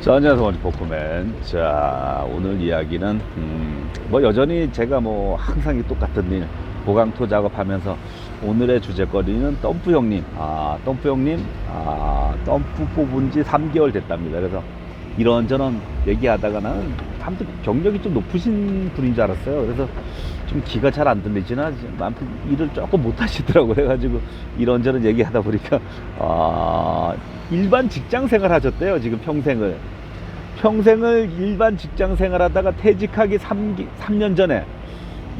자, 안녕하세요. 원지 포크맨. 자, 오늘 이야기는, 음, 뭐 여전히 제가 뭐 항상 이 똑같은 일, 보강토 작업하면서 오늘의 주제거리는 덤프 형님. 아, 덤프 형님, 아, 덤프 뽑은 지 3개월 됐답니다. 그래서 이런저런 얘기하다가 나는 아무튼 경력이 좀 높으신 분인 줄 알았어요. 그래서 좀 귀가 잘 안 들리지만 아무튼 일을 조금 못 하시더라고요. 그래가지고 이런저런 얘기하다 보니까 아, 일반 직장 생활 하셨대요. 지금 평생을. 평생을 일반 직장 생활 하다가 퇴직하기 3, 3년 전에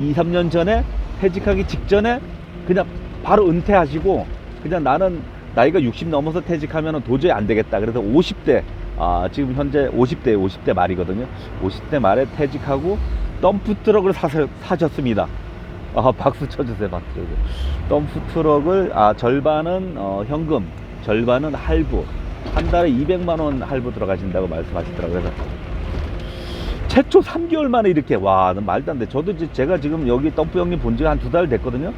2, 3년 전에 퇴직하기 직전에 그냥 바로 은퇴하시고 그냥 나는 나이가 60 넘어서 퇴직하면 도저히 안 되겠다. 그래서 50대 아, 지금 현재 50대 50대 말이거든요. 50대 말에 퇴직하고 덤프 트럭을 사서, 사셨습니다. 아, 박수 쳐주세요, 박수. 덤프 트럭을 아, 절반은 어, 현금, 절반은 할부. 한 달에 200만 원 할부 들어가신다고 말씀하시더라고요. 최초 3개월 만에 이렇게 와, 는 말도 안 돼. 저도 이제 제가 지금 여기 덤프 형님 본 지가 한 두 달 됐거든요.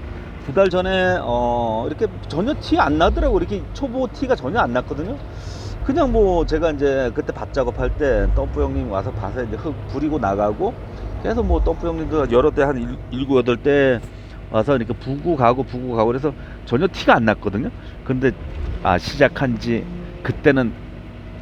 두 달 전에 어, 이렇게 전혀 티 안 나더라고. 이렇게 초보 티가 전혀 안 났거든요. 그냥 뭐 제가 이제 그때 밭 작업할 때 덤프 형님 와서 봐서 이제 흙 부리고 나가고 계속 뭐 덤프 형님도 여러 대 한 일곱 여덟 대 와서 이렇게 부고 가고 부고 가고 그래서 전혀 티가 안 났거든요. 근데 아 시작한 지 그때는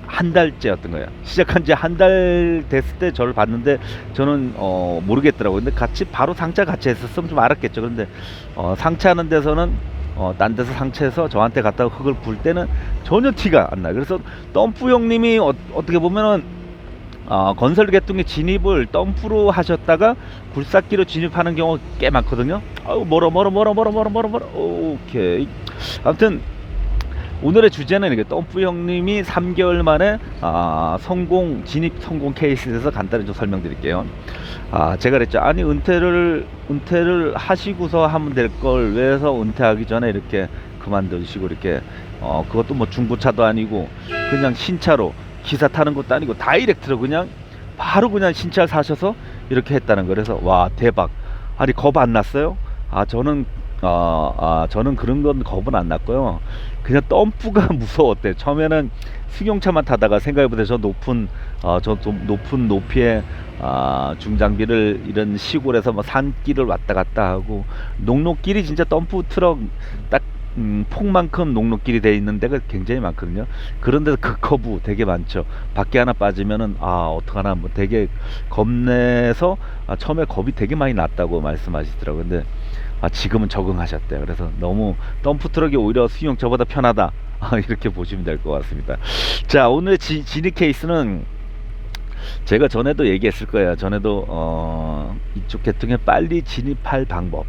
한 달째였던 거예요. 시작한 지 한 달 됐을 때 저를 봤는데 저는 어 모르겠더라고요. 근데 같이 바로 상차 같이 했었으면 좀 알았겠죠. 그런데 어 상차하는 데서는 어, 딴 데서 상차해서 저한테 갖다가 흙을 불 때는 전혀 티가 안 나요. 그래서 덤프 형님이 어, 어떻게 보면은 어, 건설 계통의 진입을 덤프로 하셨다가 굴삭기로 진입하는 경우가 꽤 많거든요. 아우 멀어 멀어 멀어 멀어 멀어 멀어. 오케이. 아무튼 오늘의 주제는 이게 덤프 형님이 3개월 만에 아, 성공 진입 성공 케이스에 대해서 간단히 좀 설명드릴게요. 아 제가 그랬죠. 아니 은퇴를 은퇴를 하시고서 하면 될 걸 왜서 은퇴하기 전에 이렇게 그만두시고 이렇게 어 그것도 뭐 중고차도 아니고 그냥 신차로 기사 타는 것도 아니고 다이렉트로 그냥 바로 그냥 신차 사셔서 이렇게 했다는 거 그래서 와 대박 아니 겁 안 났어요? 아 저는 어, 아, 저는 그런 건 겁은 안 났고요. 그냥 덤프가 무서웠대. 처음에는 승용차만 타다가 생각해보자 저 높은 어, 저좀 높은 높이의 아, 중장비를 이런 시골에서 뭐 산길을 왔다 갔다 하고 녹록길이 진짜 덤프 트럭 딱 음, 폭만큼 녹록길이 돼 있는 데가 굉장히 많거든요. 그런데도 그 커브 되게 많죠. 밖에 하나 빠지면은 아 어떡하나 뭐 되게 겁내서 아, 처음에 겁이 되게 많이 났다고 말씀하시더라고요. 근데 아, 지금은 적응하셨대요. 그래서 너무 덤프 트럭이 오히려 승용차보다 편하다. 아, 이렇게 보시면 될 것 같습니다. 자, 오늘의 지, 진입 케이스는 제가 전에도 얘기했을 거예요. 전에도 어, 이쪽 계통에 빨리 진입할 방법.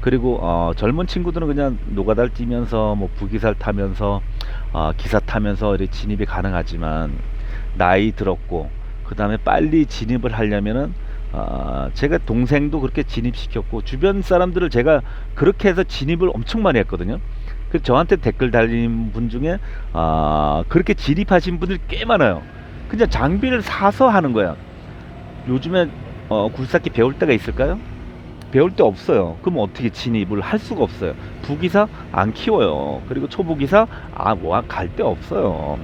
그리고 어, 젊은 친구들은 그냥 노가다를 뛰면서 뭐 부기사를 타면서 어, 기사 타면서 이렇게 진입이 가능하지만 나이 들었고 그 다음에 빨리 진입을 하려면은 아, 제가 동생도 그렇게 진입시켰고 주변 사람들을 제가 그렇게 해서 진입을 엄청 많이 했거든요. 그 저한테 댓글 달린 분 중에 아, 그렇게 진입하신 분들이 꽤 많아요. 그냥 장비를 사서 하는 거야. 요즘에 어, 굴삭기 배울 때가 있을까요? 배울 때 없어요. 그럼 어떻게 진입을 할 수가 없어요. 부기사 안 키워요. 그리고 초보기사 아뭐 갈 데 없어요.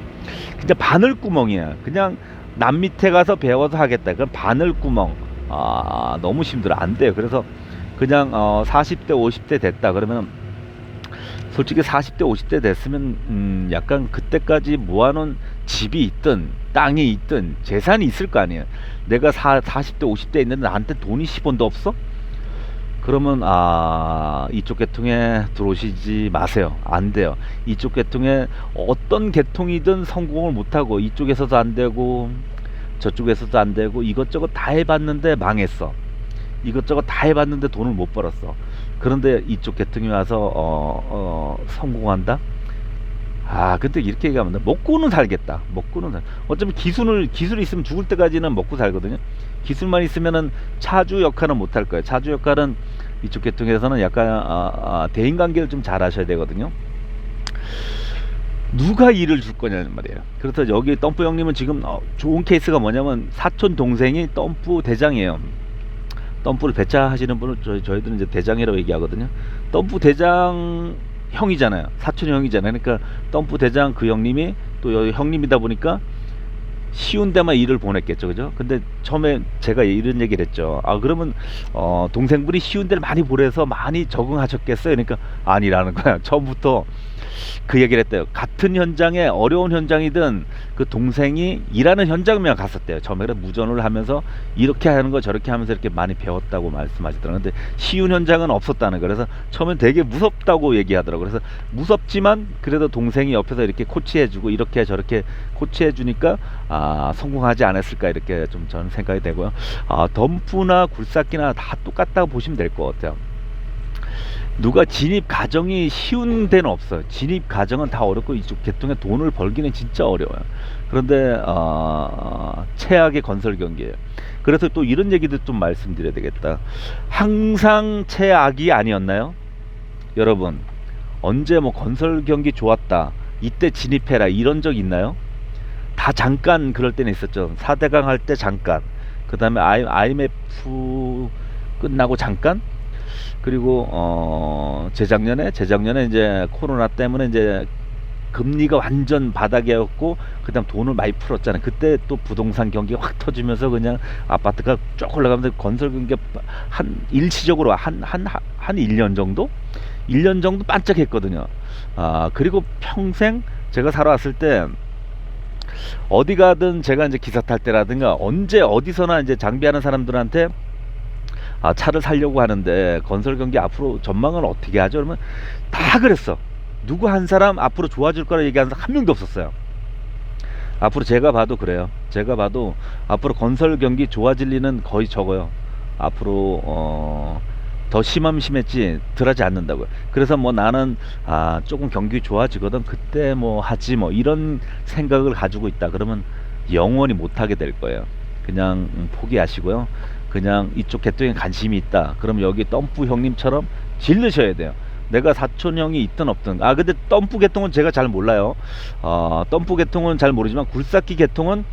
그냥 바늘구멍이야. 그냥 남 밑에 가서 배워서 하겠다. 그럼 바늘구멍. 아 너무 힘들어 안 돼요. 그래서 그냥 어 40대 50대 됐다 그러면 솔직히 40대 50대 됐으면 음 약간 그때까지 모아놓은 집이 있든 땅이 있든 재산이 있을 거 아니에요. 내가 사, 40대 50대 있는데 나한테 돈이 10원도 없어? 그러면 아 이쪽 계통에 들어오시지 마세요. 안 돼요. 이쪽 계통에 어떤 계통이든 성공을 못하고 이쪽에서도 안 되고 저쪽에서도 안 되고 이것저것 다 해봤는데 망했어. 이것저것 다 해봤는데 돈을 못 벌었어. 그런데 이쪽 계통이 와서 어, 어, 성공한다? 아, 근데 이렇게 얘기하면 돼. 먹고는 살겠다. 먹고는 살. 어차피 기술을 기술이 있으면 죽을 때까지는 먹고 살거든요. 기술만 있으면은 차주 역할은 못 할 거예요. 차주 역할은 이쪽 계통에서는 약간 아, 아, 대인 관계를 좀 잘 하셔야 되거든요. 누가 일을 줄 거냐는 말이에요. 그래서 여기 덤프 형님은 지금 어, 좋은 케이스가 뭐냐면 사촌 동생이 덤프 대장이에요. 덤프를 배차하시는 분을 저희, 저희들은 이제 대장이라고 얘기하거든요. 덤프 대장 형이잖아요. 사촌 형이잖아요. 그러니까 덤프 대장 그 형님이 또 여기 형님이다 보니까 쉬운 데만 일을 보냈겠죠, 그죠? 근데 처음에 제가 이런 얘기를 했죠. 아 그러면 어, 동생분이 쉬운 데를 많이 보내서 많이 적응하셨겠어요? 그러니까 아니라는 거야. 처음부터 그 얘기를 했대요. 같은 현장에 어려운 현장이든 그 동생이 일하는 현장만 갔었대요. 처음에 그래 무전을 하면서 이렇게 하는 거 저렇게 하면서 이렇게 많이 배웠다고 말씀하시더라고요. 근데 쉬운 현장은 없었다는 거. 그래서 처음엔 되게 무섭다고 얘기하더라고요. 그래서 무섭지만 그래도 동생이 옆에서 이렇게 코치해주고 이렇게 저렇게 코치해주니까 아, 성공하지 않았을까 이렇게 좀 저는 생각이 되고요. 아, 덤프나 굴삭기나 다 똑같다고 보시면 될 것 같아요. 누가 진입 과정이 쉬운 데는 없어요. 진입 과정은 다 어렵고 이쪽 계통에 돈을 벌기는 진짜 어려워요. 그런데 어, 최악의 건설 경기예요. 그래서 또 이런 얘기도 좀 말씀드려야 되겠다. 항상 최악이 아니었나요? 여러분 언제 뭐 건설 경기 좋았다 이때 진입해라 이런 적 있나요? 다 잠깐 그럴 때는 있었죠. 4대강 할 때 잠깐 그 다음에 IMF 끝나고 잠깐 그리고 어 재작년에 재작년에 이제 코로나 때문에 이제 금리가 완전 바닥이었고 그다음 돈을 많이 풀었잖아요. 그때 또 부동산 경기가 확 터지면서 그냥 아파트가 쭉 올라가면서 건설 경기가 한 일시적으로 한 한한 1년 정도 1년 정도 반짝했거든요. 아, 그리고 평생 제가 살아왔을 때 어디 가든 제가 이제 기사 탈 때라든가 언제 어디서나 이제 장비하는 사람들한테 아, 차를 살려고 하는데 건설 경기 앞으로 전망을 어떻게 하죠? 그러면 다 그랬어. 누구 한 사람 앞으로 좋아질 거라 얘기하는 사람 한 명도 없었어요. 앞으로 제가 봐도 그래요. 제가 봐도 앞으로 건설 경기 좋아질 리는 거의 적어요. 앞으로 어, 더 심하면 심했지 덜하지 않는다고요. 그래서 뭐 나는 아, 조금 경기 좋아지거든 그때 뭐 하지 뭐 이런 생각을 가지고 있다. 그러면 영원히 못 하게 될 거예요. 그냥 음, 포기하시고요. 그냥 이쪽 계통에 관심이 있다. 그럼 여기 덤프 형님처럼 질르셔야 돼요. 내가 사촌 형이 있든 없든 아 근데 덤프 계통은 제가 잘 몰라요. 어, 덤프 계통은 잘 모르지만 굴삭기 계통은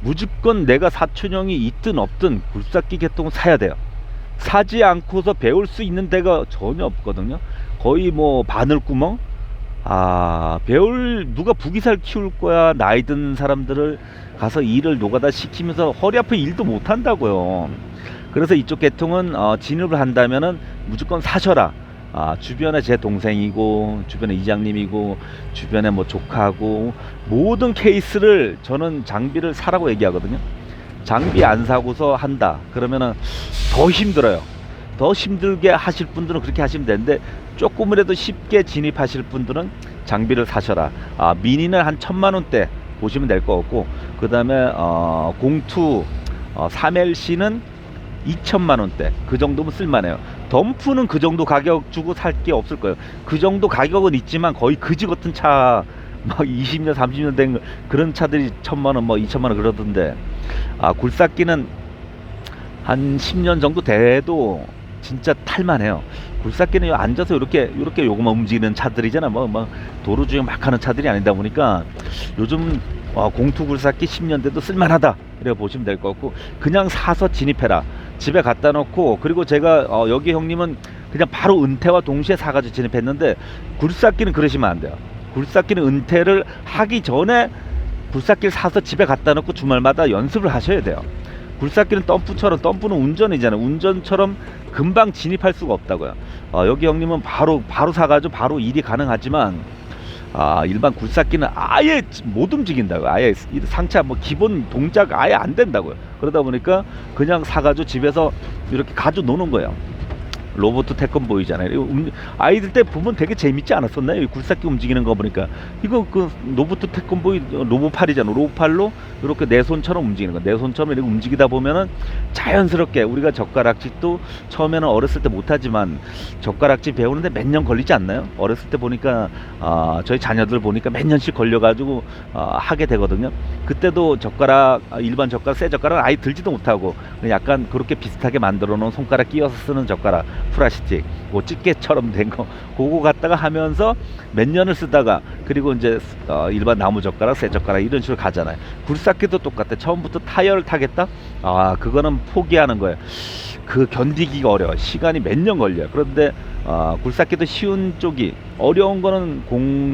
무조건 내가 사촌 형이 있든 없든 굴삭기 계통은 사야 돼요. 사지 않고서 배울 수 있는 데가 전혀 없거든요. 거의 뭐 바늘구멍. 아 배울 누가 부기살 키울 거야 나이 든 사람들을 가서 일을 노가다 시키면서 허리 아픈 일도 못 한다고요. 그래서 이쪽 계통은 어, 진입을 한다면은 무조건 사셔라. 아, 주변에 제 동생이고 주변에 이장님이고 주변에 뭐 조카고 모든 케이스를 저는 장비를 사라고 얘기하거든요. 장비 안 사고서 한다. 그러면은 더 힘들어요. 더 힘들게 하실 분들은 그렇게 하시면 되는데 조금이라도 쉽게 진입하실 분들은 장비를 사셔라. 아, 미니는 한 천만 원대 보시면 될 것 같고 그 다음에 어, 공투 어, 3LC는 2천만 원대 그 정도면 쓸만해요. 덤프는 그 정도 가격 주고 살 게 없을 거예요. 그 정도 가격은 있지만 거의 그지 같은 차, 막 20년, 30년 된 거- 그런 차들이 천만 원, 뭐 2천만 원 그러던데, 아 굴삭기는 한 10년 정도 돼도 진짜 탈만해요. 굴삭기는 앉아서 이렇게 이렇게 요거만 움직이는 차들이잖아. 뭐, 뭐 도로 주행 막 하는 차들이 아니다 보니까 요즘 어, 공투 굴삭기 10년 돼도 쓸만하다. 이래 보시면 될 것 같고 그냥 사서 진입해라. 집에 갖다 놓고 그리고 제가 어, 여기 형님은 그냥 바로 은퇴와 동시에 사가지고 진입했는데 굴삭기는 그러시면 안 돼요. 굴삭기는 은퇴를 하기 전에 굴삭기를 사서 집에 갖다 놓고 주말마다 연습을 하셔야 돼요. 굴삭기는 덤프처럼 덤프는 운전이잖아요. 운전처럼 금방 진입할 수가 없다고요. 어, 여기 형님은 바로 바로 사가지고 바로 일이 가능하지만 아, 일반 굴삭기는 아예 못 움직인다고요. 아예 이 상차 뭐 기본 동작 아예 안 된다고요. 그러다 보니까 그냥 사가지고 집에서 이렇게 가지고 노는 거예요. 로봇 태권 보이잖아요. 이거 움- 아이들 때 보면 되게 재밌지 않았었나요? 이 굴삭기 움직이는 거 보니까 이거 그 로봇 태권 보이 로봇팔이잖아. 로봇팔로 이렇게 내 손처럼 움직이는 거. 내 손처럼 이렇게 움직이다 보면은 자연스럽게 우리가 젓가락질도 처음에는 어렸을 때 못하지만 젓가락질 배우는데 몇 년 걸리지 않나요? 어렸을 때 보니까 아, 저희 자녀들 보니까 몇 년씩 걸려가지고 아, 하게 되거든요. 그때도 젓가락 아, 일반 젓가락 새 젓가락 아예 들지도 못하고 약간 그렇게 비슷하게 만들어 놓은 손가락 끼워서 쓰는 젓가락 플라스틱 뭐 집게처럼 된 거. 그거 갖다가 하면서 몇 년을 쓰다가 그리고 이제 어, 일반 나무 젓가락 새 젓가락 이런 식으로 가잖아요. 굴삭기도 똑같아. 처음부터 타이어를 타겠다? 아 그거는 포기하는 거예요. 그 견디기가 어려워. 시간이 몇 년 걸려요. 그런데 아, 굴삭기도 쉬운 쪽이 어려운 거는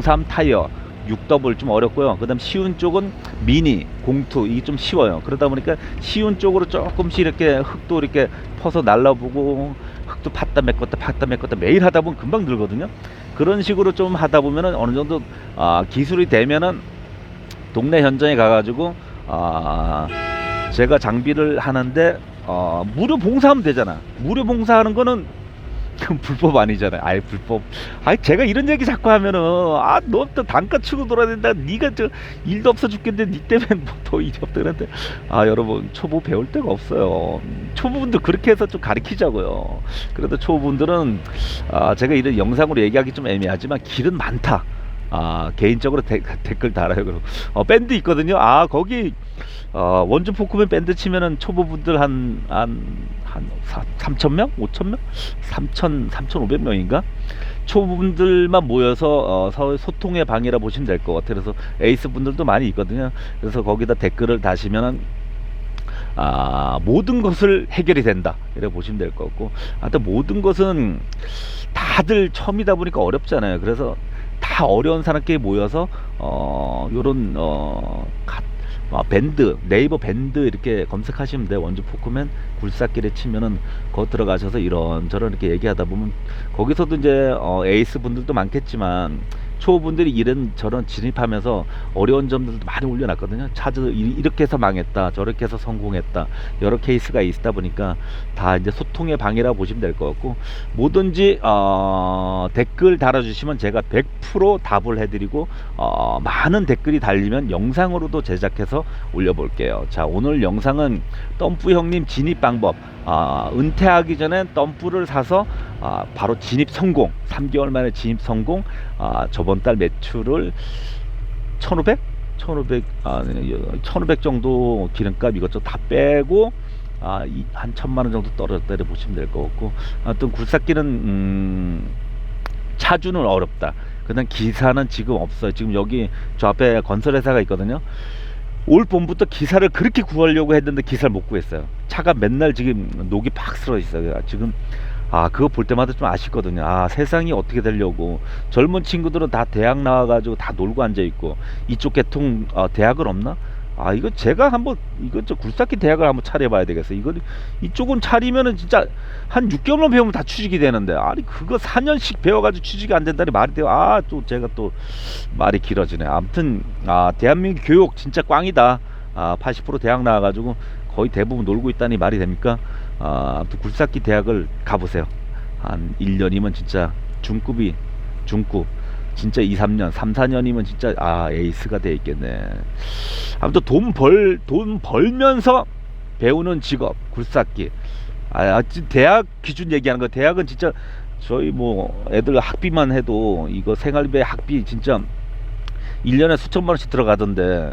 03 타이어 6더블 좀 어렵고요. 그다음 쉬운 쪽은 미니, 공투 이게 좀 쉬워요. 그러다 보니까 쉬운 쪽으로 조금씩 이렇게 흙도 이렇게 퍼서 날라보고 흙도 팠다 메꿨다 팠다 메꿨다 매일 하다 보면 금방 늘거든요. 그런 식으로 좀 하다 보면은 어느 정도 아, 기술이 되면은 동네 현장에 가가지고 아, 제가 장비를 하는데 어, 무료 봉사하면 되잖아. 무료 봉사하는 거는 그건 불법 아니잖아요. 아예 불법. 아이 제가 이런 얘기 자꾸 하면은 아너또 단가 치고 돌아야 된다. 네가 저 일도 없어 죽겠는데 네 때문에 뭐더 일이 없다 그랬는데 아 여러분 초보 배울 데가 없어요. 초보분들 그렇게 해서 좀 가르치자고요. 그래도 초보분들은 아 제가 이런 영상으로 얘기하기 좀 애매하지만 길은 많다. 아 개인적으로 데- 댓글 달아요. 그럼 어, 밴드 있거든요. 아 거기 어, 원주 포크맨 밴드 치면은 초보분들 한 한한 3천 명, 5천 명, 3천 3,500 명인가? 초보분들만 모여서 어, 서- 소통의 방이라 보시면 될 것 같아요. 그래서 에이스 분들도 많이 있거든요. 그래서 거기다 댓글을 다시면은 아, 모든 것을 해결이 된다. 이렇게 보시면 될 것 같고. 하여튼 모든 것은 다들 처음이다 보니까 어렵잖아요. 그래서 다 어려운 사람끼리 모여서 어, 요런 어, 가- 아, 밴드 네이버 밴드 이렇게 검색하시면 돼요. 원주 포크맨 굴삭길에 치면은 거 들어가셔서 이런 저런 이렇게 얘기하다 보면 거기서도 이제 어, 에이스 분들도 많겠지만 초보분들이 이런 저런 진입하면서 어려운 점들도 많이 올려놨거든요. 이- 이렇게 해서 망했다, 저렇게 해서 성공했다 여러 케이스가 있다 보니까 다 이제 소통의 방이라 보시면 될 것 같고 뭐든지 어, 댓글 달아주시면 제가 100% 답을 해드리고 어, 많은 댓글이 달리면 영상으로도 제작해서 올려볼게요. 자 오늘 영상은 덤프 형님 진입 방법 아, 은퇴하기 전에 덤프를 사서 아, 바로 진입 성공 3개월 만에 진입 성공 아, 저번 달 매출을 1500? 1500, 아, 1500 정도 기름값 이것저것 다 빼고 아, 이, 한 천만 원 정도 떨어졌다 를 보시면 될 것 같고 하여튼 굴삭기는 음, 차주는 어렵다. 그다음 기사는 지금 없어요. 지금 여기 저 앞에 건설회사가 있거든요. 올 봄부터 기사를 그렇게 구하려고 했는데 기사를 못 구했어요. 차가 맨날 지금 녹이 팍 쓸어 있어요. 지금 아 그거 볼 때마다 좀 아쉽거든요. 아 세상이 어떻게 되려고 젊은 친구들은 다 대학 나와가지고 다 놀고 앉아 있고 이쪽 계통 어, 대학은 없나? 아 이거 제가 한번 이거 저 굴삭기 대학을 한번 차려봐야 되겠어. 이거 이쪽은 차리면은 진짜 한 6개월만 배우면 다 취직이 되는데 아니 그거 4년씩 배워가지고 취직이 안 된다니 말이 돼요. 아 또 제가 또 말이 길어지네. 아무튼 아 대한민국 교육 진짜 꽝이다. 아 80% 대학 나와가지고 거의 대부분 놀고 있다니 말이 됩니까? 아 아무튼 굴삭기 대학을 가보세요. 한 1년이면 진짜 중급이 중급. 진짜 2, 3년, 3, 4년이면 진짜 아 에이스가 돼 있겠네. 아무튼 돈 벌 돈 벌면서 배우는 직업 굴삭기. 아, 대학 기준 얘기하는 거. 대학은 진짜 저희 뭐 애들 학비만 해도 이거 생활비 학비 진짜 1년에 수천만 원씩 들어가던데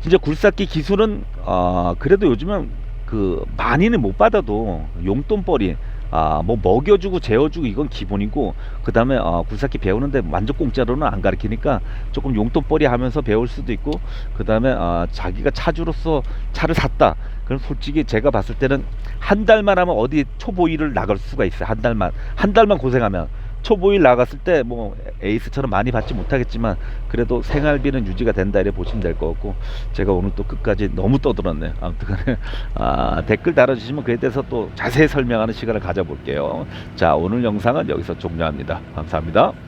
진짜 굴삭기 기술은 아 그래도 요즘은 그 많이는 못 받아도 용돈벌이 아 뭐 먹여주고 재워주고 이건 기본이고 그 다음에 어, 굴삭기 배우는데 완전 공짜로는 안 가르치니까 조금 용돈벌이 하면서 배울 수도 있고 그 다음에 아, 자기가 차주로서 차를 샀다. 그럼 솔직히 제가 봤을 때는 한 달만 하면 어디 초보일을 나갈 수가 있어요. 한 달만 한 달만 고생하면 초보일 나갔을 때 뭐 에이스처럼 많이 받지 못하겠지만 그래도 생활비는 유지가 된다 이래 보시면 될 것 같고 제가 오늘 또 끝까지 너무 떠들었네요. 아무튼간에 아, 댓글 달아주시면 그에 대해서 또 자세히 설명하는 시간을 가져볼게요. 자 오늘 영상은 여기서 종료합니다. 감사합니다